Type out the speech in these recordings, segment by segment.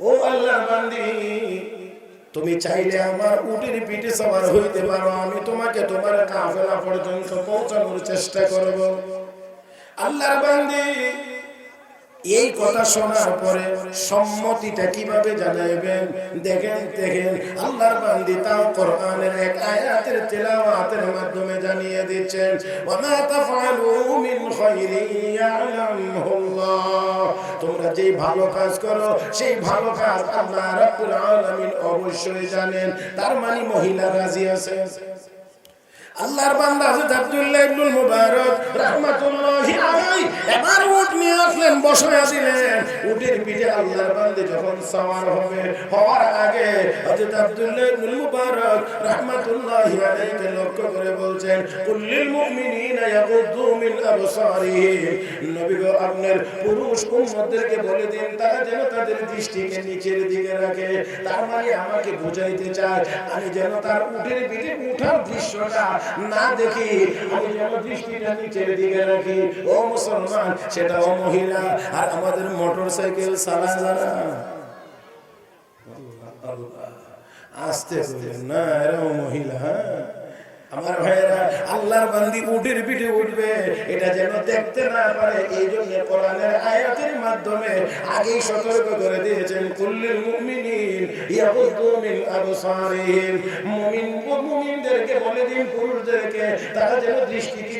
ও আল্লাহ বান্দি, তুমি চাইলে আমার উটির পিঠে সবার হইতে পারো, আমি তোমাকে তোমার কাফেলা পর্যন্ত পৌঁছানোর চেষ্টা করব। আল্লাহর বান্দি এই কথা শোনার পরে সম্মতিটা কীভাবে জানাইবেন? দেখেন দেখেন, আল্লাহর বান্দি তাও কোরআনের এক আয়াতের তেলাওয়াতের মাধ্যমে জানিয়ে দিচ্ছেন, ওয়ামা তাফআলু মিন খাইরিন ইয়ালামুল্লাহ তোমরা যেই ভালো কাজ করো, সেই ভালো কাজ আল্লাহ রাব্বুল আলামিন অবশ্যই জানেন। তার মানে মহিলা রাজি আছে আল্লাহর বান্দা হযরত আব্দুল্লাহ ইবনুল মুবারক রাহমাতুল্লাহি আলাইহি এবার উট নিয়ে আসলেন বসায়া দিলেন উটের পিঠে আল্লাহর বান্দে যখন সওয়ার হবে, হওয়ার আগে হযরত আব্দুল্লাহ ইবনুল মুবারক রাহমাতুল্লাহি আলাইহি লক্ষ্য করে বলছেন কুল্লিল মুমিনিনা ইয়াগুদ্দু মিন আবসারিহিম। নবী গো, আপনার পুরুষ উম্মতদেরকে বলে দিন, তারা যেন তাদের দৃষ্টিকে নিচের দিকে রাখে। তার মানে আমাকে বুঝাইতে চায়, আমি যেন তার উটের পিঠে উঠার দৃশ্যটা না দেখি। আমি যেন দৃষ্টিটা নিচের দিকে রাখি। ও মুসলমান, সেটা ও মহিলা, আর আমাদের মোটর সাইকেল সারা। যারা আস্তে। না, এরা ও মহিলা হ্যাঁ? আমার ভাইয়েরা, আল্লাহর বান্দি পিঠে উঠবে। এটা যেন দেখতে না পারে, এই জন্য কোরআনের আয়াতের মাধ্যমে সতর্ক করে দিয়েছেন, কুল্লিল মুমিনিন মিন আবসারিহিম। মুমিন মুমিনদেরকে বলে দিন, পুরুষদেরকে, তারা যেন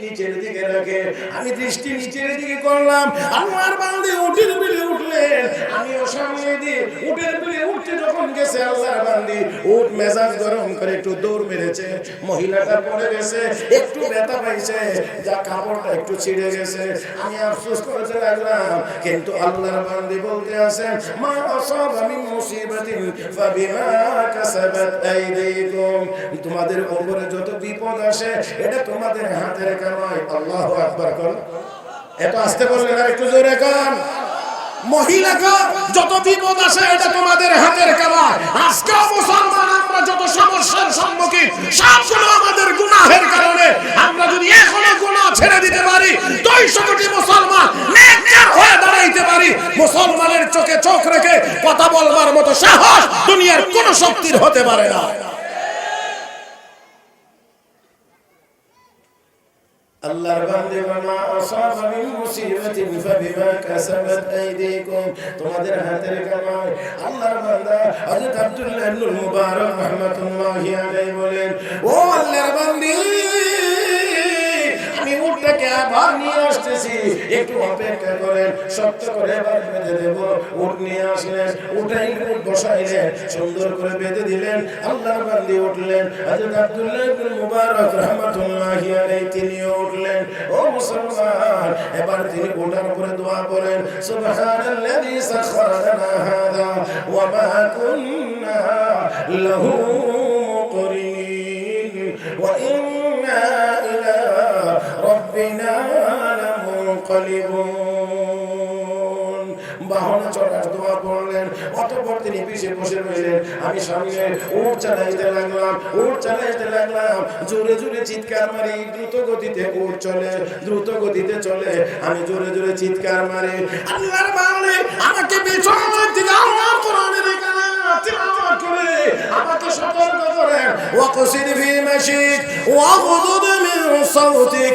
নিচের দিকে রাখে। আমি দৃষ্টি নিচের দিকে করলাম, আল্লাহর বান্দি উটের পিঠে উঠলেন। আমিও সামনে দিয়ে উটের পিঠে উঠতে যখন গেছে, আল্লাহর বান্দি উট মেজাজ গরম করে একটু দৌড় মেরেছে। মহিলাটা পড়ে গেছে, একটু ব্যথা পাইছে। যা কাপড়টা একটু ছিঁড়ে গেছে। আমি আফসোস করতে লাগলাম, কিন্তু আল্লাহর বান্দি বলতে আছেন, মা আসাবা মিন মুসিবাতিন ফাবিমা কাসাবাত আইদিকুম তোমাদের উপরে যত বিপদ আসে, এটা তোমাদের হাতের কামাই। আল্লাহু আকবার কর। এত আস্তে বললেন আর একটু জোরে কান মহিলাকে যত এটা তোমাদের হাতের আমাদের গুনাহের কারণে। আমরা যদি গুনাহ ছেড়ে দিতে পারি মুসলমান পারি। মুসলমানের চোখে চোখ রেখে কথা বলবার মতো সাহস দুনিয়ার কোন শক্তির হতে পারে না। আল্লাহর বান্দে মা আসাব মিন মুসিবাতিন, ফাবিমা কাসাবাত আইদিকুম। তোমাদের হাতের কামাই আল্লাহর বান্দা হযরত আব্দুল্লাহ ইবনুল মুবারক রাহমাতুল্লাহি আলাইহি বলেন, ও আল্লাহর বান্দি উটটাকে আবার নিয়ে আসতেছি। একটু অপেক্ষা করেন, শক্ত করে এবার বেঁধে দেব। উট নিয়ে আসলেন উঠাই উট বসাইলেন, সুন্দর করে বেঁধে দিলেন। আল্লাহর বান্দি উঠলেন, হযরত আব্দুল্লাহ মুবারক রাহমাতুল্লাহি তিনিও উঠলেন। ও মুসলমান, এবার তিনি উঠার উপরে দোয়া করেন, সুবহানাল্লাযী সাখখারা লানা হাযা ওয়া মা কুন্না লাহু লামুনকালিবুন বাহনে চড়ার দোয়া পড়লেন অতঃপর তিনি পিছে বসে রইলেন। আমি সামনে উঠ চালাইতে লাগলাম উঠ চালাইতে লাগলাম। জোরে জোরে চিৎকার মারি, দ্রুত গতিতে উঠ চলে, দ্রুত গতিতে চলে। আমি জোরে জোরে চিৎকার মারি, আল্লাহর বাংলে আমাকে পেছন থেকে আল্লাহর কোরআনের করে, আমাকে সতর্ক করেন। ওয়াকসিদ ফি মাশিক ওয়াগদুদ মিন সাউতিক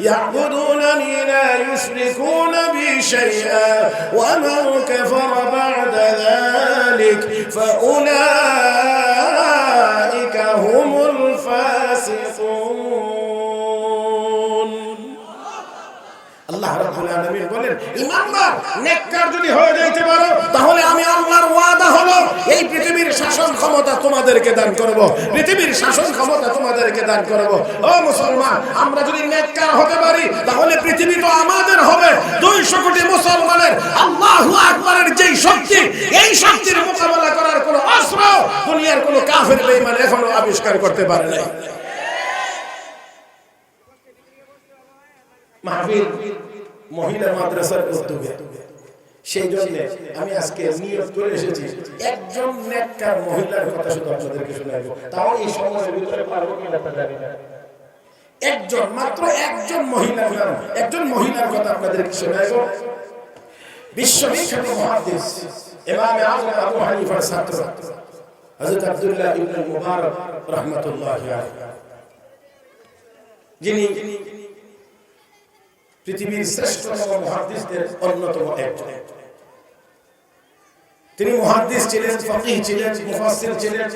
يعبدونني لا يشركون بي شيئا. ومن كفر بعد ذلك فأولئك هم الفاسقون. শাসন ক্ষমতা তোমাদেরকে দান পৃথিবীর শাসন ক্ষমতা তোমাদেরকে দান ও মুসলমান, আমরা যদি হতে পারি, তাহলে পৃথিবী তো আমাদের হবে। 200 কোটি মুসলমানের আল্লাহু যেই শক্তি, এই শক্তির মোকাবেলা করার কাফের বেঈমান এখনও আবিষ্কার করতে পারে নাই। মহিলা মাদ্রাসার উদ্যোগে। সেই জন্য আমি আজকে নিয়োগ করে এসেছি। একজন নেককার মহিলার কথা শুধু আপনাদেরকে শোনাবো। তাও এই সময়ের ভিতরে পারব কিনা তা জানি না। একজন, মাত্র একজন মহিলার নাম একজন মহিলার কথা আপনাদেরকে শোনাবো। বিশ্ববিখ্যাত মুহাদ্দিস ইমাম আযম আবু হানিফার ছাত্র, হযরত আব্দুল্লাহ ইবনে মুবারক রাহমাতুল্লাহি আলাইহি। যিনি পৃথিবীর শ্রেষ্ঠতম মুহাদ্দিসদের অন্যতম একজন। তিনি মুহাদ্দিস ছিলেন, ফকিহ ছিলেন, মুফাসসির ছিলেন।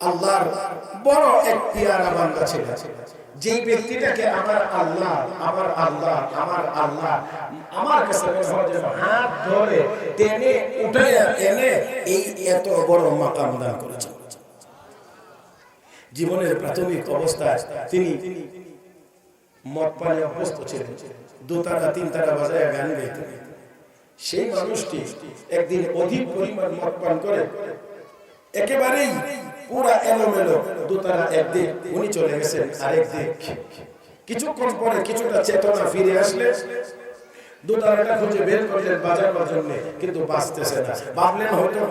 আল্লাহর বড় এক পিয়ারা বান্দা ছিলেন যেই ব্যক্তিটাকে আমার আল্লাহ আমার আল্লাহ আমার আল্লাহ, আমার কাছে হাত ধরে টেনে উঠে এনে এই এত বড় মাকাম দান করেছেন। জীবনের প্রাথমিক অবস্থায় তিনি মদ অভ্যস্ত ছিলেন। দুতারা তিন তারা বাজায় গান গাইতেন। সেই মানুষটি একদিন অধিক পরিমাণ মদ পান করে, একেবারেই পুরা এলোমেলো দুতারা একদিক উনি চলে গেছেন আরেক দিক। কিছুক্ষণ পরে কিছুটা চেতনা ফিরে আসলে খুঁজে বের কিন্তু বাঁচতেছে না। ভাবলেন হয়তো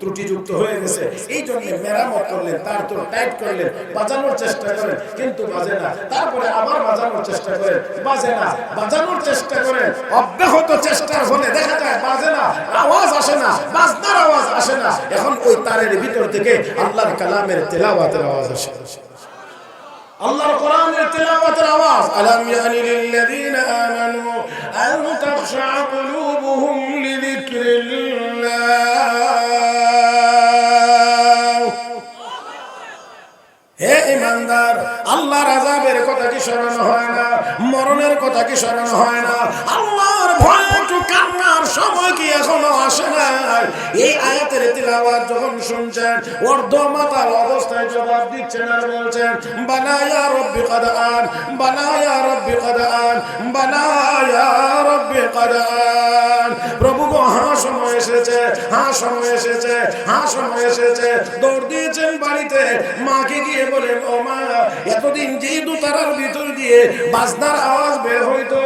ত্রুটিযুক্ত হয়ে গেছে। এই জন্য মেরামত করলেন, তার তো টাইট করলেন, বাজানোর চেষ্টা করেন, কিন্তু বাজে না। তারপরে আবার বাজানোর চেষ্টা করেন, বাজে না। বাজানোর চেষ্টা করেন, অব্যাহত চেষ্টার ফলে দেখা যায় বাজে না, আওয়াজ আসে না, বাজনার আওয়াজ আসে না। এখন ওই তারের ভিতর থেকে আল্লাহর কালামের তেলাওয়াতের আওয়াজ আসে। আল্লাহর কোরআনের তেলাওয়াতের আওয়াজ আলাম ইয়ানি লিল্লাযীনা আমানু আন তাখশা কুলুবুহুম লিযিকরিল্লাহ আল্লাহর আযাবের কথা কি স্মরণ হয় না? মরণের কথা কি স্মরণ হয় না? আল্লাহর ভয় একটু কান্নার সময় কি এখনও আসে না এই আয়াতের তিলাওয়াত যখন শুনছেন অর্ধ মাতাল অবস্থায় জবাব দিচ্ছেন আর বলছেন বানায়া রব্বি কদ আন বানায়া রব্বি কদ আন বানায়া রব্বি কদ আন। প্রভু গো হ্যাঁ সময় এসেছে হ্যাঁ সময় এসেছে হ্যাঁ সময় এসেছে। দৌড় দিয়েছেন বাড়িতে, মাকে গিয়ে বলেন, ও মা, এতদিন যে দুতারার ভিতর দিয়ে বাজনার আওয়াজ বের হইতো,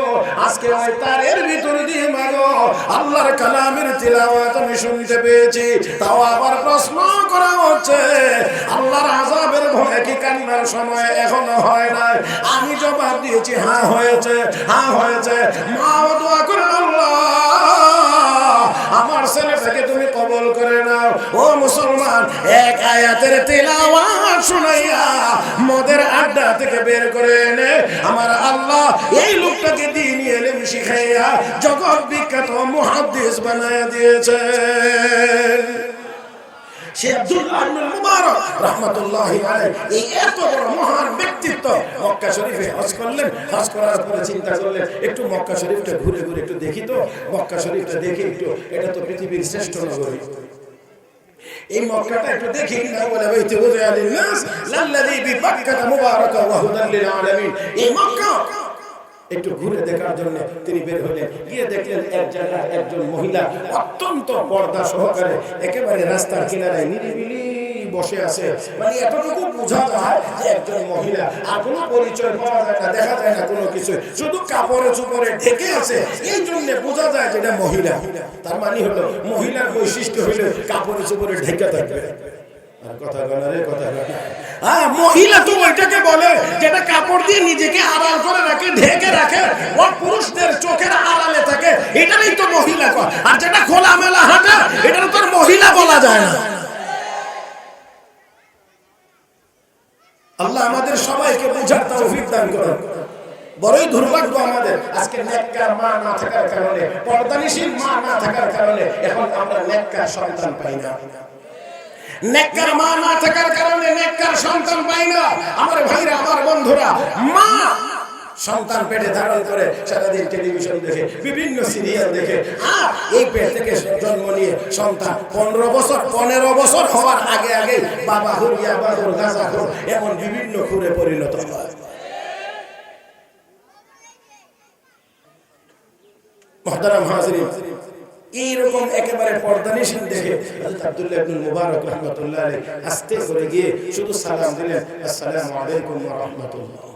আজকে তারের ভিতর দিয়ে মাগো। আল্লাহর কালামের তিলাওয়াত আমি শুনতে পেয়েছি, তাও আবার প্রশ্ন করা হচ্ছে, আল্লাহর আযাবের ভয়ে কি কান্নার সময় এখনও হয় নাই? আমি জবাব দিয়েছি হ্যাঁ হয়েছে হ্যাঁ হয়েছে। মাও দোয়া করে আল্লাহ। আমার ছেলেটাকে তুমি কবল করে নাও। ও মুসলমান, এক আয়াতের তেলাওয়াত শুনাইয়া মদের আড্ডা থেকে বের করে এনে আমার আল্লাহ এই লোকটাকে দিন এলেম শিখাইয়া জগৎ বিখ্যাত মহাদ্দেশ বানায়া দিয়েছে মক্কা শরীফটা ঘুরে ঘুরে একটু দেখি তো, মক্কা শরীফটা দেখি একটু, এটা তো পৃথিবীর শ্রেষ্ঠ নগরী। এই মক্কাটা একটু দেখি এই মক্কা একটু ঘুরে দেখার জন্য তিনি বের হলেন। গিয়ে দেখলেন এক জায়গায় একজন মহিলা অত্যন্ত পর্দা সহকারে একেবারে রাস্তার কিনারায় নিরিবিলি বসে আছে। মানে এতটুকু বোঝা যায় যে একজন মহিলা আর কোনো পরিচয় পাওয়া যায় না, দেখা যায় না কোনো কিছু শুধু কাপড়ে চুপড়ে ঢেকে আছে, এই জন্য বোঝা যায় যে এটা মহিলা। তার মানে হলো মহিলার বৈশিষ্ট্য হলো কাপড়ে চুপড়ে ঢেকে থাকবে। কথা বলা রে কথা হ্যাঁ মহিলা তো ওইটাকে বলে যেটা কাপড় দিয়ে নিজেকে আড়াল করে ঢেকে রাখে, ও পুরুষদের চোখের আড়ালে থাকে। এটাই তো মহিলা কয়। আর যেটা খোলামেলা হাঁটে এটা তো মহিলা বলা যায় না। আল্লাহ আমাদের সবাইকে বুঝার তৌফিক দান করেন। বড়ই দুর্ভাগ্য আমাদের। আজকে নেককার মা না থাকার কারণে, পর্দানিশীল মা না থাকার কারণে এখন আমরা নেককার সন্তান পাই না। নেককার মা না থাকার কারণে নেককার সন্তান পাই না। আমার ভাইরা, আমার বন্ধুরা, মা সন্তান পেটে ধারণ করে সারাদিন টেলিভিশন দেখে, বিভিন্ন সিরিয়াল দেখে। আর এই পেট থেকে জন্ম নিয়ে সন্তান পনেরো বছর পনেরো বছর হওয়ার আগে আগে বাবা হুরিয়া বাহুর গাঁজা খুর এমন বিভিন্ন খুরে পরিণত হয়। মহতারাম রাহমাতুল্লাহ আস্তে করে গিয়ে শুধু সালাম দিলেন, আসসালামু আলাইকুম ওয়া রাহমাতুল্লাহ।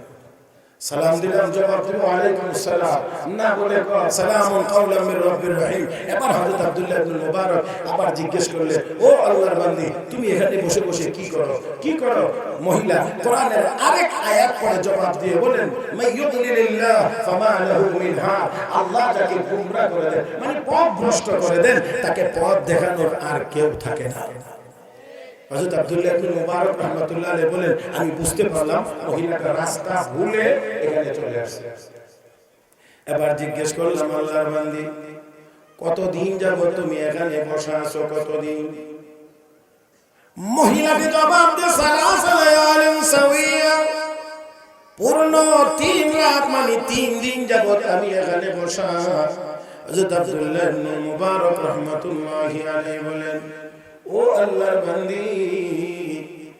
সালাম দিলাম জবাব দিব আলাইকুম আসসালাম। না বলে সালামুন কাওলাম মির রাব্বির রহিম। এবার হযরত আব্দুল্লাহ ইবনে মুবারক আবার জিজ্ঞেস করলে, ও আল্লাহর বান্দি, তুমি এখানে বসে বসে কি করো? কি করো? মহিলা কোরআনের আরেক আয়াত পড়ে জবাব দিয়ে বলেন মাই ইউদলিলিল্লাহ ফামা লাহু মিন হাদ আল্লাহ যাকে গুমরা করে দেন মানে পথ ভ্রষ্ট করে দেন, তাকে পথ দেখানোর আর কেউ থাকে না। হযরত আব্দুল্লাহ ইবনে মুবারক রাহমাতুল্লাহ আলাইহি বলেন, আমি বুঝতে পারলাম মহিলাটা রাস্তা ভুলে এখানে চলে আসছে। এবার জিজ্ঞেস করলাম আল্লাহর বান্দি, কতদিন যাবত তুমি এখানে বসা আছো? কতদিন? মহিলাকে জবাব দিয়ে সালাসালায়ালিন সাউইয়া পূর্ণ তিন রাত মানে তিন দিন যাবত আমি এখানে বসা হযরত আব্দুল্লাহ ইবনে মুবারক রাহমাতুল্লাহি আলাইহি বলেন ও আল্লাহর বান্দি,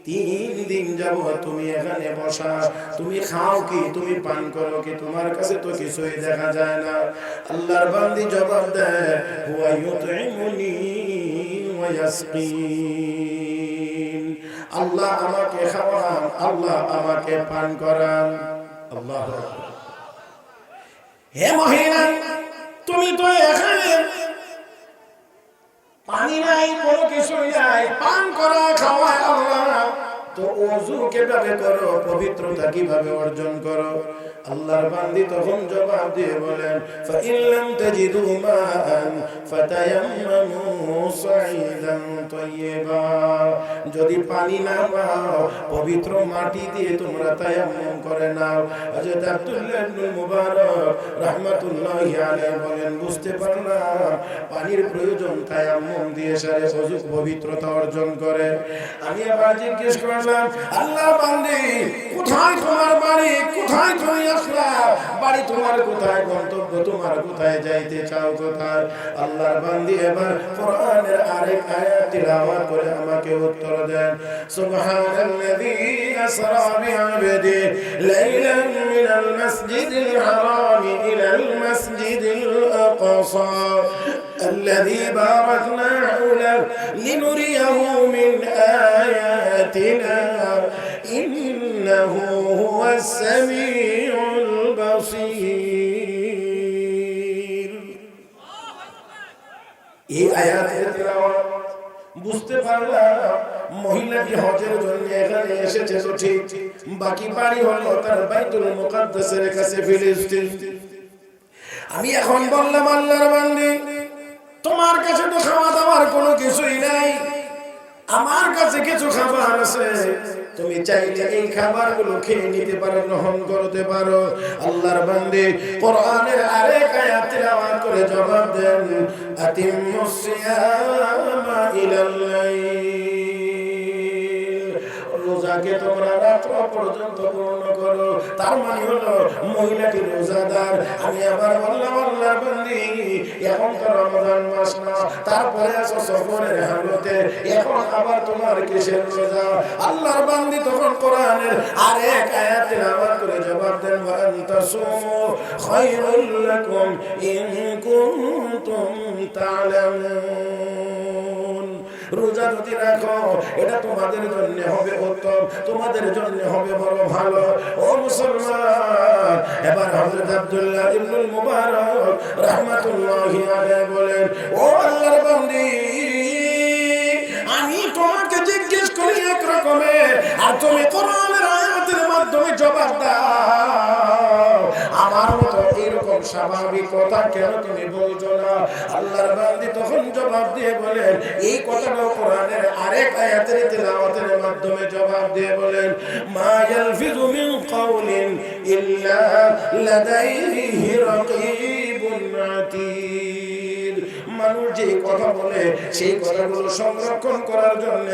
তিন দিন যাব তুমি এখানে বসা। তুমি খাও কি? তুমি পান করো কি? তোমার কাছে তো কিছুই দেখা যায় না। আল্লাহর বান্দি জবাব দেয়, হুয়া ইউতইমুনি আল্লাহ আমাকে খাওয়ান, আল্লাহ আমাকে পান করান। আল্লাহ হে মহিলা, তুমি তো এখানে পানি নাই কোনো কিছুই নাই। পান করা খাওয়া তো ওযু কীভাবে করো, পবিত্রতা কীভাবে অর্জন করো? আল্লাহর বান্দি তখন জবাব দিয়ে বলেন, ফাইন লাম তাজিদু মাআন ফাতায়াম্মামু সাইদান তাইয়্যিবা। যদি পানি না পাও, পবিত্র মাটি দিয়ে তোমরা তায়াম্মুম করে নাও। হযরত আব্দুল্লাহ ইবনে মুবারক রাহমাতুল্লাহি আলাইহি বলেন, বুঝতে পারলাম, পানির প্রয়োজন তায়াম্মুম দিয়ে সারে ওযু পবিত্রতা অর্জন করে। আমি আবার জিজ্ঞেস করলাম আল্লাহ বান্দি, কোথায় তোমার বাড়ি? কোথায় তুমি আসলা? বাড়ি তোমার কোথায়? গন্তব্য তোমার কোথায়? যাইতে চাও কোথায়? আল্লাহর বান্দি এবার কোরআনের আরেক আয়াত তিলাওয়াত করে আমাকে উত্তর দেন। সুবহানাল্লাযী আসরা বিআবদি লাইলান মিনাল মাসজিদিল হারাম ইলাল মাসজিদিল আকসা। الذي باركنا حوله لنريه من آياتنا إنه هو السميع البصير এই আয়াতের তেলাওয়াত বুঝতে পারলাম মহিলাটি হজের জন্য এখানে এসেছে তো ঠিক বাকি বাড়ি হলো তার বাইতুল মুকাদ্দাসের কাছে ফিলিস্তিন আমি এখন বললাম আল্লাহর বান্দি তোমার কাছে তো খাওয়া দাওয়ার কোনো কিছুই নাই। আমার কাছে কিছু খাবার আছে। তুমি চাইলে এই খাবারগুলো খেয়ে নিতে পারো, গ্রহণ করতে পারো। আল্লাহর বান্দে কোরআনের আরেক আয়াত তেলাওয়াত করে জবাব দেন আতিম্মুস সিয়ামা রোজাকে তোমরা রাত্র পর্যন্ত পূর্ণ করো। তার মানে হলো, মহিলাটি রোজাদার। আমি আবার বললাম আল্লাহ বন্দি, এখন তো রমজান মাস না, তারপরে আছো সফরের হালতে। এখন আবার তোমার কিসের রোজা? আল্লাহর বান্দি তখন কোরআনের আরেক আয়াত তেলাওয়াত করে জবাব দেন আনতাসুমু খায়রুল লাকুম ইন কুনতুম তা'লামুন। রোজা যদি রাখো, এটা তোমাদের জন্য হবে উত্তম, তোমাদের জন্য হবে বড় ভালো। ও মুসলমান, এবার হযরত আব্দুল্লাহ ইবনুল মুবারক রাহমাতুল্লাহি আলাইহি বলেন, ও আল্লাহর বান্দি, আমি তোমাকে জিজ্ঞেস করি এক রকমের, আর তুমি কোরআনের এরকম স্বাভাবিক কথা কেন তুমি বলছো না? আল্লাহর বান্দি তখন জবাব দিয়ে বলেন, এই কথাটা কোরআনের আরেক আয়াতের তেলাওয়াতের মাধ্যমে জবাব দিয়ে বলেন, মা ইয়ালফিযু মিন কাউলিন ইল্লা রাকীবুন আতীদ মানুষ যে কথা বলে সেই কথাগুলো সংরক্ষণ করার জন্য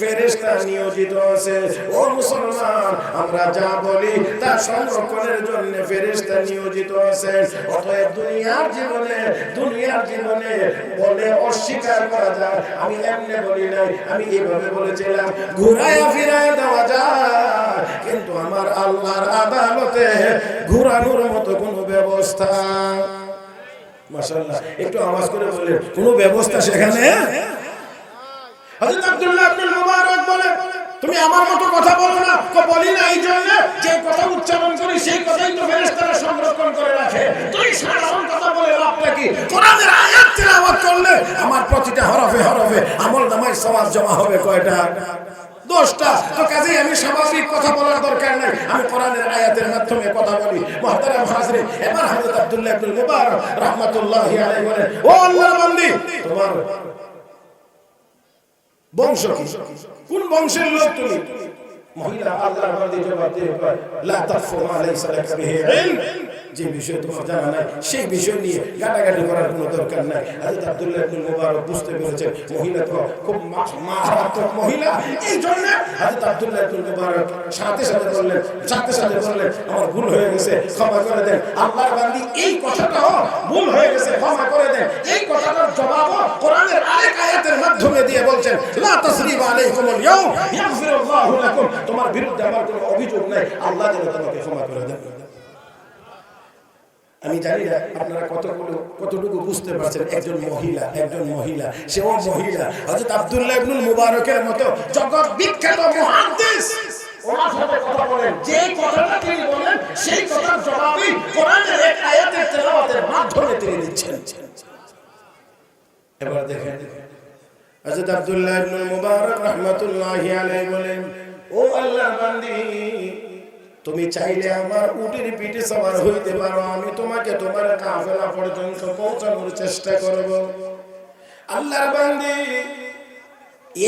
ফেরেশতা নিয়োজিত আছে। ও মুসলমান, আমরা যা বলি তা সংরক্ষণের জন্য ফেরেশতা নিয়োজিত আছে। অতএব দুনিয়ার জীবনে দুনিয়ার জীবনে বলে অস্বীকার করা যায়। আমি এমনি বলি নাই, আমি এভাবে বলেছিলাম, ঘুরায়া ফিরায় দেওয়া যায়। কিন্তু আমার আল্লাহর আদালতে ঘুরানোর মতো কোনো ব্যবস্থা মাশাআল্লাহ, একটু আওয়াজ করে বলে কোনো ব্যবস্থা সেখানে? বলে তুমি আমার মতো কথা বলো না। বলি না এই জন্য যে কথা উচ্চারণ করি, সেই কথাই তো সংরক্ষণ করে রাখে। তুই সাধারণ কথা বলে লাভটা কি? কোরআনের আয়াত তেলাওয়াত করলে আমার প্রতিটা হরফে হরফে আমল নামায় সওয়াব জমা হবে কয়টা? দোষটা তো কাজেই আমি স্বাভাবিক কথা বলার দরকার নাই। আমি কোরআনের আয়াতের মাধ্যমে কথা বলি। মুহতারাম হাজরিন এবার হযরত আব্দুল্লাহ ইবনে মুবারক রাহমাতুল্লাহি আলাইহি বলেন, ও আল্লাহর বান্দি, তোমার বংশ কি? কোন বংশের লোক তুমি? মহিলা আল্লাহর বান্দি জবাব দিয়ে লা তাফু মা লাইসা লাকা বিহি ইলম। যে বিষয় তোমার জানা নাই, সেই বিষয় নিয়ে গাটাগাটি করার কোনো দরকার নাই। হযরত আব্দুল্লাহ ইবনে বুঝতে পেরেছেন, মহিলা তো খুব মারাত্মক মহিলা। এই জন্য হযরত আব্দুল্লাহ ইবনে সাথে সাথে বললেন, সাথে সাথে বললেন, আমার ভুল হয়ে গেছে, ক্ষমা করে দেন। আল্লাহর বান্দি, এই কথাটাও ভুল হয়ে গেছে, ক্ষমা করে দেন। এই কথাটার জবাবও কোরআনের আরেক আয়াতের মাধ্যমে দিয়ে বলছেন, লা তাসরিবা আলাইকুমুল ইয়াউম, ইয়াগফিরুল্লাহু লাকুম। তোমার বিরুদ্ধে আমার কোনো অভিযোগ নাই। আল্লাহ যেন তোমাকে ক্ষমা করে দেন। আমি জানি না আপনারা কতগুলো, কতটুকু বুঝতে পারছেন একজন মহিলা একজন মহিলা, সেও মহিলা। হযরত আব্দুল্লাহ ইবনুল মুবারকের মতো জগৎ বিখ্যাত মুহাদ্দিস সেই মাধ্যমে দিচ্ছেন। এবার দেখেন আব্দুল্লাহ মুবারক রাহমাতুল্লাহি বলেন, ও আল্লাহর বান্দি তুমি চাইলে আমার উটের পিঠে সবার হইতে পারো, আমি তোমাকে তোমার কাফেলা পর্যন্ত পৌঁছানোর চেষ্টা করব। আল্লাহর বান্দি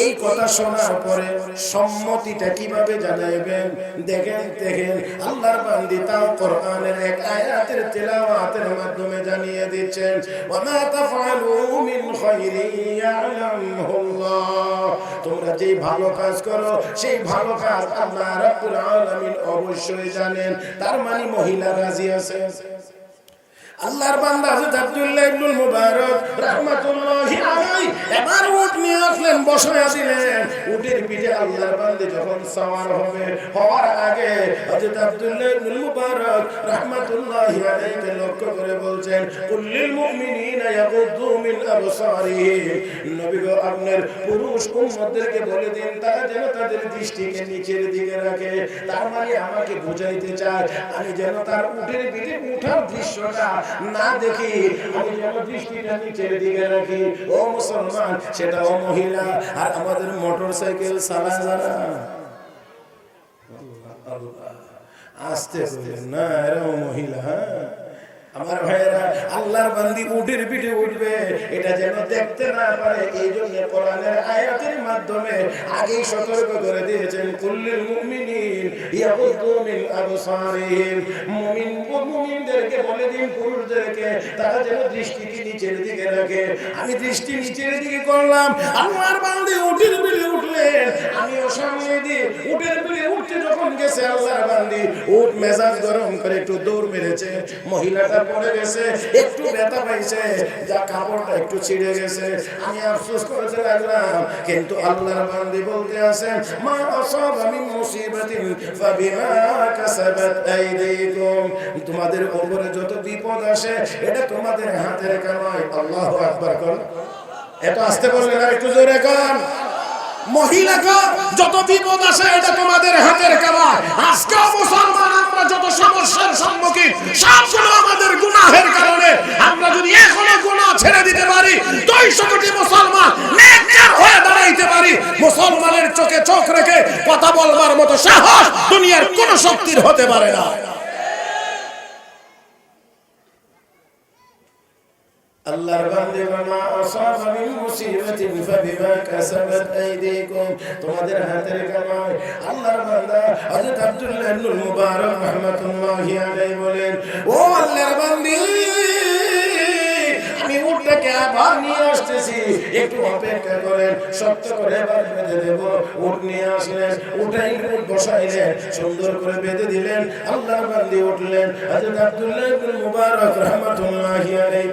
এই কথা শোনার পরে সম্মতিটা কীভাবে জানাইবেন? দেখেন দেখেন, আল্লাহর বান্দি তাও কোরআনের এক আয়াতের তেলাওয়াতের মাধ্যমে জানিয়ে দিচ্ছেন, ওয়ামা তাফআলু মিন খাইরিন ইয়ালামহুল্লাহ তোমরা যেই ভালো কাজ করো, সেই ভালো কাজ আল্লাহ রাব্বুল আলামিন অবশ্যই জানেন। তার মানে মহিলা রাজি আছে আল্লাহর বান্দা হযরত আব্দুল্লাহ ইবনুল মুবারক রাহমাতুল্লাহি আলাইহি এবার উট নিয়ে আসলেন বসায়া দিলেন উটের পিঠে আল্লাহর বান্দে যখন সওয়ার হবে, হওয়ার আগে হযরত আব্দুল্লাহ ইবনুল মুবারক রাহমাতুল্লাহি আলাইহি লক্ষ্য করে বলছেন কুল্লিল মুমিনিনা ইয়াগুদ্দু মিন আবসারিহিম। নবী গো, আপনার পুরুষ উম্মতদেরকে বলে দিন, তারা যেন তাদের দৃষ্টিকে নিচের দিকে রাখে। তার মানে আমাকে বুঝাইতে চায়, আমি যেন তার উটের পিঠে উঠার দৃশ্যটা না দেখি, আমি যেন দৃষ্টিটা নিচের দিকে রাখি। ও মুসলমান সেটাও মহিলা, আর আমাদের মোটর সাইকেল সারা যারা আস্তে আস্তে, না এরাও মহিলা হ্যাঁ? আমার ভাইয়েরা, আল্লাহর বান্দি উটের পিঠে উঠবে। এটা যেন দেখতে না পারে এই জন্য কোরআনের আয়াতের মাধ্যমে আগেই সতর্ক করে দিয়েছেন, কুল্লিল মুমিনিন মিন আবসারিহিম। মুমিন মুমিনদেরকে বলে দিন, পুরুষদেরকে, তারা যেন নিচের দিকে রাখে। আমি দৃষ্টি নিচের দিকে করলাম, আল্লাহর বান্দি উটের পিঠে উঠলেন আমিও সামনে দিয়ে উটের পিঠে উঠতে যখন গেছে, আল্লাহর বান্দি উট মেজাজ গরম করে একটু দৌড় মেরেছে। মহিলাটা পড়ে গেছে, একটু ব্যথা পাইছে, যা কাপড়টা একটু ছিঁড়ে গেছে। আমি আফসোস করতে লাগলাম, কিন্তু আল্লাহর বান্দি বলতে আছেন, মা আসাবা মিন মুসিবাতিন ফাবিমা কাসাবাত আইদিকুম তোমাদের উপরে যত বিপদ আসে, এটা তোমাদের হাতের কামাই। আল্লাহু আকবার কর। এত আসতে বললেন না একটু জোরে কর মহিলাকে যত বিপদ আসে, এটা তোমাদের হাতের কামাই। আজকে মুসলমান আমরা যত সমস্যার সম্মুখীন, সবগুলো আমাদের গুনাহের কারণে আমরা যদি এখনও গুনাহ ছেড়ে দিতে পারি, দুইশো কোটি মুসলমান নেককার হয়ে দাঁড়াইতে পারি, মুসলমানের চোখে চোখ রেখে কথা বলবার মতো সাহস দুনিয়ার কোন শক্তির হতে পারে না। আল্লাহর বান্দে মা আসাবা মিন মুসিবাতিন ফাবিমা কাসাবাত আইদিকুম। তোমাদের হাতের কামাই আল্লাহর বান্দা হযরত আব্দুল্লাহ ইবনে মুবারক রাহমাতুল্লাহি আলাইহি বলেন, ও আল্লাহর বান্দী থেকে আবার নিয়ে আসতেছি। একটু অপেক্ষা করেন করে বেঁধে দেব। উঠ নিয়ে আসলেন উঠাই উঠ বসাইলেন, সুন্দর করে বেঁধে দিলেন। আল্লাহর বান্দি উঠলেন আব্দুল্লাহ মুবারক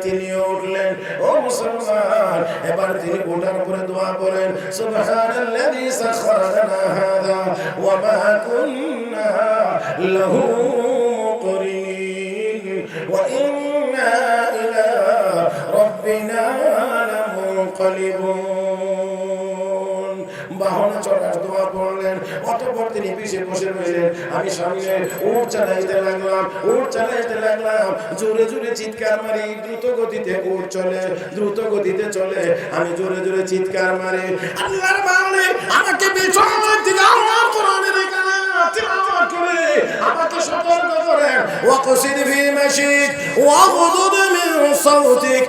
তিনিও উঠলেন। ও মুসলমান, এবার তিনি ওঠার দোয়া করেন, সুবহানাল্লাযী সাখখারা লানা হাযা, ওয়া মা কুন্না লাহু লামুনকালিবুন বাহনে চড়ার দোয়া পড়লেন অতঃপর তিনি পিছে বসে রইলেন। আমি সামনে উঠ চালাইতে লাগলাম উঠ চালাইতে লাগলাম। জোরে জোরে চিৎকার মারি, দ্রুত গতিতে উঠ চলে, দ্রুত গতিতে চলে। আমি জোরে জোরে চিৎকার মারি, আল্লাহর বাউলে আমাকে পেছন থেকে আল্লাহ কোরআনের আমাকে সতর্ক করেন ওয়াকসিদ ফি মাশিক ওয়াগদুদ মিন সাউতিক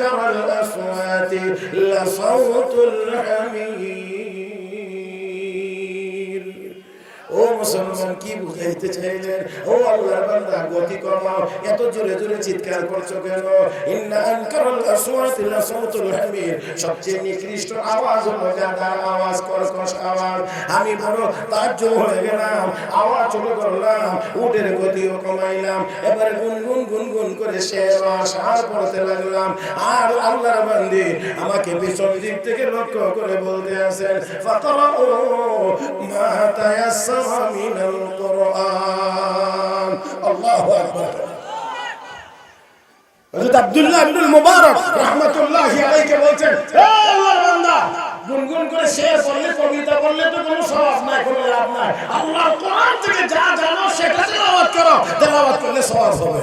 وأوتر الأصوات لصوت الحميد. মুসলমান কি বুঝাইতে চাইলেন? ও আল্লাহর বান্দা, গতি কমাও। এত জোরে জোরে চিৎকার করছ কেন? ইন্না আনকারুল আসওয়াতি লাসাউতুল হামির সবচেয়ে নিকৃষ্ট আওয়াজ হলো গাদার আওয়াজ, কর্কশ আওয়াজ। আমি বড় তাজ্জব হয়ে গেলাম, আওয়াজ চলে করলাম, উটের গতিও কমাইলাম। এবারে গুনগুন গুনগুন করে শেষ আশার পড়তে লাগলাম। আর আল্লাহর বান্দি আমাকে পিছন দিক থেকে লক্ষ্য করে বলতে আছেন ফাকরাউ মা তায়াসসারা মিনাল أكبر حضرت عبد হযরত আব্দুল্লাহ المبارك মুবারক রাহমাতুল্লাহি আলাইহি বলছেন, হে আল্লাহর বান্দা, গুনগুন করে শেয়ার করলে কবিতা বললে তো কোনো সওয়াব নাই, কোনো লাভ নাই। আল্লাহর কোরআন থেকে যা জানো, সেটা তেলাওয়াত করো। তেলাওয়াত করলে সওয়াব হবে।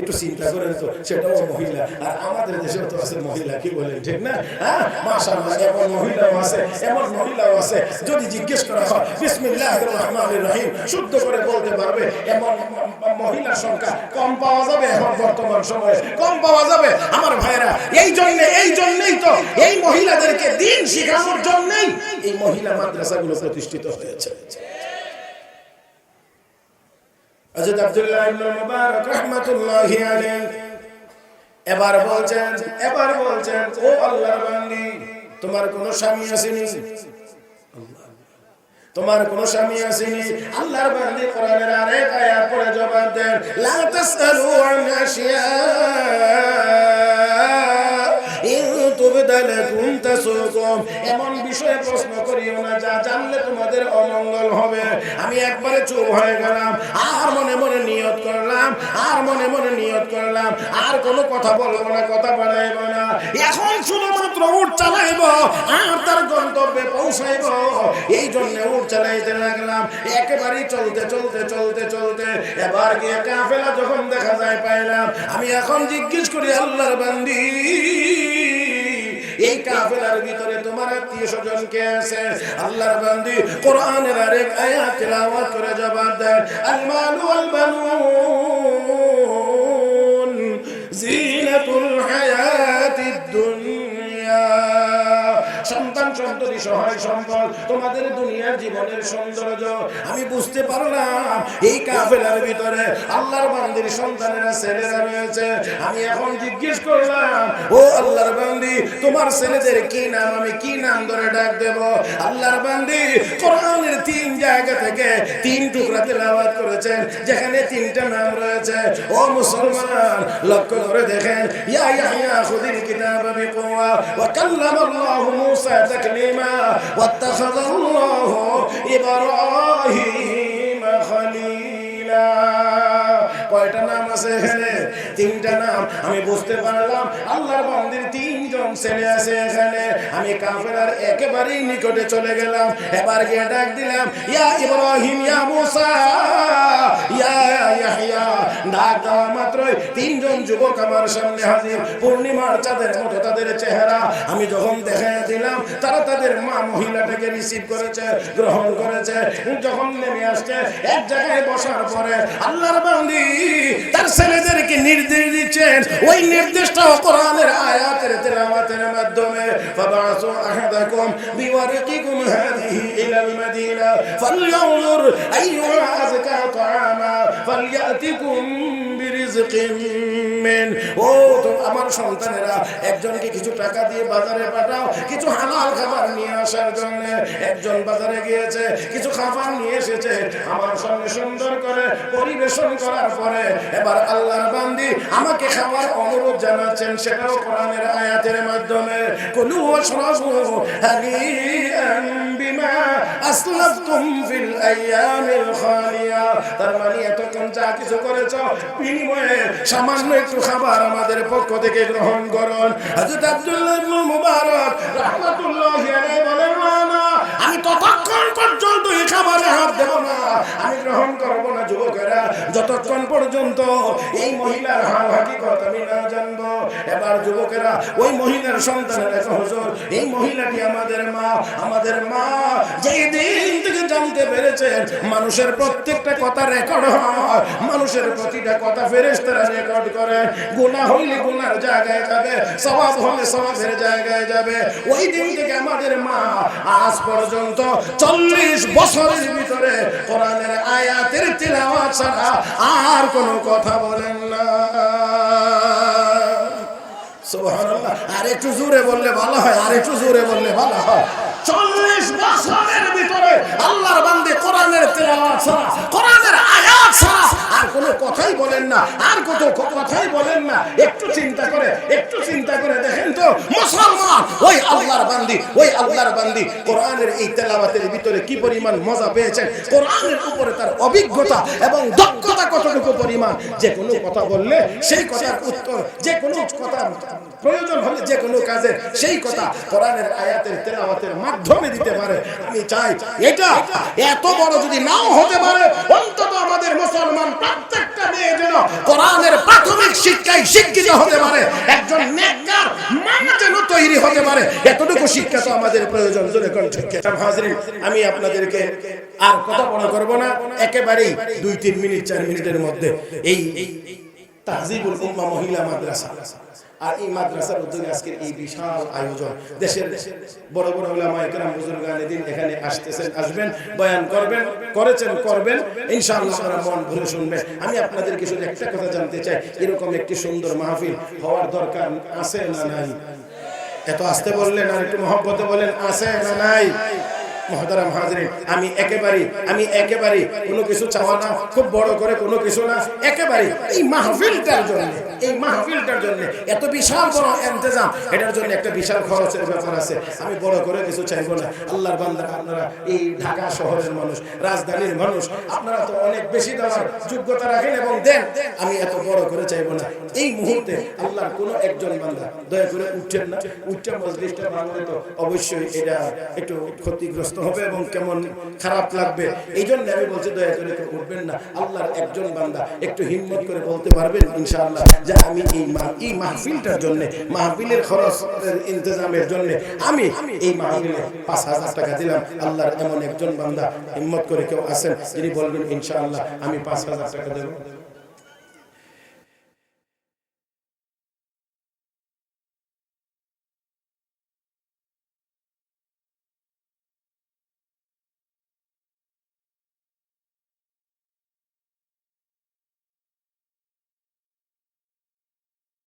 একটু চিন্তা করেন তো, সেটাও মহিলা। আর আমাদের দেশেও তো আছে মহিলা, কি বলেন, ঠিক না? হ্যাঁ? মাশাআল্লাহ, এমন মহিলাও আছে, এমন মহিলাও আছে। যদি জিজ্ঞেস করা হয়, বিসমিল্লাহির রহমানির রহিম, শুদ্ধ করে বলতে পারবে, এমন মহিলার সংখ্যা কম পাওয়া যাবে এখন বর্তমান সময়ে, কম পাওয়া যাবে। আমার ভাইরা এই জন্য, এই জন্যই তো এই মহিলাদেরকে দিন শেখানোর জন্যই এই মহিলা মাদ্রাসাগুলো প্রতিষ্ঠিত হয়েছে। হযরত আব্দুল্লাহ ইবনে মুবারক রাহমাতুল্লাহি এবার বলছেন এবার বলছেন, ও আল্লাহর বান্দি, তোমার কোনো স্বামী আসেনি? তোমার কোন স্বামী আসেনি? আল্লাহর বান্দি কোরআনের আরেক আয়াত পড়ে জবাব দেন, লা তাসআলু আন আশিয়া এমন বিষয়ে প্রশ্ন করিও না, যা জানলে তোমাদের অমঙ্গল হবে। আমি একবারে চুপ হয়ে গেলাম, আর মনে মনে নিয়ত করলাম, আর মনে মনে নিয়ত করলাম, আর কোনো কথা না, কথা বাড়াইবো না। এখন শুধুমাত্র উঠ চালাইব, আর তার গন্তব্যে পৌঁছাইব। এই জন্য উঠ চালাইতে লাগলাম, একেবারেই চলতে চলতে চলতে চলতে। এবার গিয়ে যখন দেখা যায় পাইলাম, আমি এখন জিজ্ঞেস করি, আল্লাহর বান্দি। কাফেলার ভিতরে তোমার আত্মীয় স্বজন কে আছে? আল্লাহর বান্দি কোরআনের আরেক আয়াত তেলাওয়াত করে জবাব দেন আল মালু আল বানুন সন্তান সন্ততি সহায় সম্পদ তোমাদের দুনিয়ার জীবনের সৌন্দর্য। আমি বুঝতে পারলাম, এই কাফেলার ভিতরে আল্লাহর বান্দির সন্তানেরা, ছেলেরা রয়েছে। আমি এখন জিজ্ঞেস করলাম, ও আল্লাহর বান্দি, তোমার ছেলেদের কি নাম? আমি কি নাম ধরে ডাক দেব? আল্লাহর বান্দি কোরআনের তিন জায়গা থেকে তিন টুকরা তেলাওয়াত করেছেন, যেখানে তিনটা নাম রয়েছে। ও মুসলমান, লক্ষ্য করে দেখেন, ইয়া ইয়াহইয়া, খুদিল কিতাব বিকুওয়া ওয়া কাল্লামা আল্লাহু মূসা তাকলিমা ওয়াত্তাখাযা আল্লাহু ইব্রাহিম কয়টা নাম আছে এখানে? তিনটা নাম। আমি বুঝতে পারলাম আল্লাহর বান্দির তিনজন ছেলে আছে এখানে। আমি কাফেরার একেবারেই নিকটে চলে গেলাম। এবার গিয়ে ডাক দিলাম, ইয়া ইব্রাহিম, ইয়া মুসা, ইয়া ইয়াহইয়া ডাক দেওয়া মাত্রই তিনজন যুবক আমার সামনে হাজির। পূর্ণিমার চাঁদের মতো তাদের চেহারা। আমি যখন দেখা দিলাম, তারা তাদের মা মহিলাটাকে রিসিভ করেছে, গ্রহণ করেছে। যখন নেমে আসছে, এক জায়গায় বসার পরে আল্লাহর বান্দি তার ছেলেদেরকে নির্দেশ দিচ্ছেন ওই নির্দেশটাও কোরআনের আয়াতের তেলাওয়াতের মাধ্যমে। ফাবাসু আহাদাকুম বিওয়ারিকিকুম হাদিহি ইলাল মাদিনা। ফালইয়ানজুর আইয়ুহা আযকা তাআমা। ফালইয়াতিকুম আমার সন্তানেরা, একজনকে কিছু টাকা দিয়ে বাজারে পাঠাও, কিছু হালাল খাবার নিয়ে আসার জন্য। একজন বাজারে গিয়েছে, কিছু খাবার নিয়ে এসেছে। আমার সঙ্গে সুন্দর করে পরিবেশন করার পরে এবার আল্লাহর বান্দি আমাকে খাবার অনুরোধ জানাচ্ছেন, সেটাও কোরআনের আয়াতের মাধ্যমে। ওয়াশরাবু হানিআন বিমা আসলাফতুম ফিল আইয়ামিল খালিয়া তার মানে এতক্ষণ যা কিছু করেছ, বিনিময়ে সামান্য একটু খাবার আমাদের পক্ষ থেকে গ্রহণ করুন। হযরত আব্দুল্লাহ ইবনে মুবারক রাহমাতুল্লাহি আলাইহি বলেন, না আমি ততক্ষণ পর্যন্ত এই খাবারে হাত দেব না। আমি গ্রহণ করব না যুবকেরা। যতক্ষণ পর্যন্ত এই মহিলার আমি না এবার যুবকেরা, ওই মহিলার সন্তানের এই মহিলাটি আমাদের মা আমাদের মা দিন থেকে জানতে মানুষের প্রত্যেকটা কথা রেকর্ড হয়, মানুষের প্রতিটা কথা ফেরেশতারা রেকর্ড করে। গুনাহ হইলে গুনার জায়গায় যাবে সওয়াব হলে সওয়াবের জায়গায় যাবে। ওই দিন থেকে আমাদের মা আজ পর্যন্ত চল্লিশ বছরের ভিতরে কোরআনের আয়াতের তিলাওয়াত ছাড়া আর কোনো কথা বলেন না। সুবহানাল্লাহ, আর একটু জোরে বললে ভালো হয়, আর একটু জোরে বললে ভালো হয়। চল্লিশ বছরের ভিতরে আল্লাহর বান্দে কোরআনের তেলাওয়াত ছাড়া, কোরআনের আয়াত ছাড়া আর কোনো কথাই বলেন না, আর কত কথাই বলেন না। একটু চিন্তা করে, একটু চিন্তা করে দেখেন তো, মুসলমান, ওই আল্লাহর বান্দি, ওই আল্লাহর বান্দি কোরআনের এই তেলাওয়াতের ভিতরে কি পরিমাণ মজা পেয়েছেন? কোরআনের উপরে তার অভিজ্ঞতা এবং দক্ষতা কতটুকু পরিমাণ? যে কোনো কথা বললে সেই কথার উত্তর, যে কোনো কথা প্রয়োজন হলে যে কোনো কাজে সেই কথা কোরআনের আয়াতের তেলাওয়াতের মাধ্যমে দিতে পারে। আমি চাই এটা এত বড় যদি নাও হতে পারে, অন্তত আমাদের মুসলমান প্রত্যেকটা মেয়ে যেন কোরআনের প্রাথমিক শিক্ষায় শিক্ষিত হতে পারে, একজন নেককার মা যেন তৈরি হতে পারে। এতটুকু শিক্ষা তো আমাদের প্রয়োজন, জোরে হাজরিন আমি আপনাদেরকে আর কথা বড় করব না, একেবারেই দুই, তিন মিনিট, চার মিনিটের মধ্যে। এই তাহজিবুল উম্মা মহিলা মাদ্রাসা। আর এই মাদ্রাসার উদ্যোগে আজকের এই বিশাল আয়োজন। দেশের বড় বড় ওলামা একরাম বুজুর্গান দিন এখানে আসতেছেন, আসবেন, বয়ান করবেন, করেছেন, করবেন। ইনশাআল্লাহ আপনারা মন ভরে শুনবেন। আমি আপনাদের কিছু একটা কথা জানতে চাই, এরকম একটি সুন্দর মাহফিল হওয়ার দরকার আছে না নাই? এত আসতে বললেন আর একটু মহব্বতে বলেন, আছে না নাই? মহতারাম হাজরিন আমি একেবারে আমি একেবারে কোনো কিছু চাওয়া না, খুব বড় করে কোনো কিছু না একেবারে এই মাহফিলটার জন্য, এই মাহফিলটার জন্য, এত বিশাল বড় ইন্তজাম, এটার জন্য একটা বিশাল খরচের ব্যাপার আছে, আমি বড় করে কিছু চাইব না। আল্লাহর বান্দারা আপনারা এই ঢাকা শহরের মানুষ, রাজধানীর মানুষ, আপনারা তো অনেক বেশি দেওয়ার যোগ্যতা রাখেন এবং দেন, আমি এত বড় করে চাইব না। এই মুহূর্তে আল্লাহর কোনো একজন বান্দা, দয়া করে উঠছেন না উঠছে মজলিসটা ভাঙলে তো অবশ্যই এটা একটু ক্ষতিগ্রস্ত হবে এবং কেমন খারাপ লাগবে। এই জন্য আমি বলছি, দয়া করে উঠবেন না। আল্লাহর একজন বান্দা একটু হিম্মত করে বলতে পারবেন ইনশাআল্লাহ যে আমি এই এই মাহফিলটার জন্য, মাহফিলের খরচের ইন্তজামের জন্য আমি এই মাহফিলে পাঁচ হাজার টাকা দিলাম। আল্লাহর এমন একজন বান্দা হিম্মত করে কেউ আছেন, যিনি বলবেন, ইনশাআল্লাহ আমি পাঁচ হাজার টাকা দেবো।